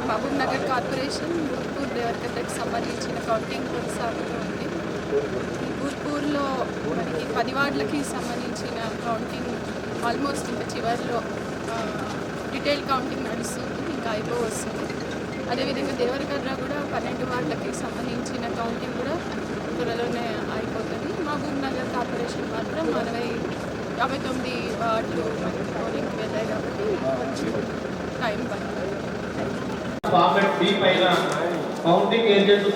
Mahabub Nagar corporation గుర్పూర్ డెవలప్మెంట్కి సంబంధించిన counting కొనసాగుతూ ఉంది గుర్పూర్లో మనకి పది వార్డులకి సంబంధించిన కౌంటింగ్ ఆల్మోస్ట్ ఇంకా చివరిలో డీటెయిల్ కౌంటింగ్ నడుస్తుంది ఇంకా అయిపో వస్తుంది అదేవిధంగా దేవరకర్ర కూడా పన్నెండు వార్డులకి సంబంధించిన కౌంటింగ్ కూడా యాభై తొమ్మిది వార్డులు మనకి పోలింగ్కి వెళ్ళాయి కాబట్టి కొంచెం టైం పడుతుంది ఫార్మెట్ బి పైన కౌంటింగ్ ఏజెంట్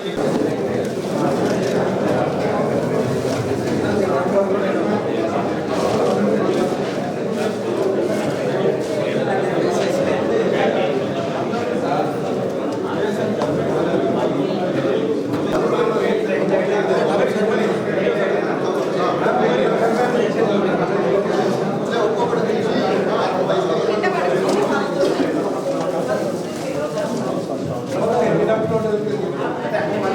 కట్టుకోవడం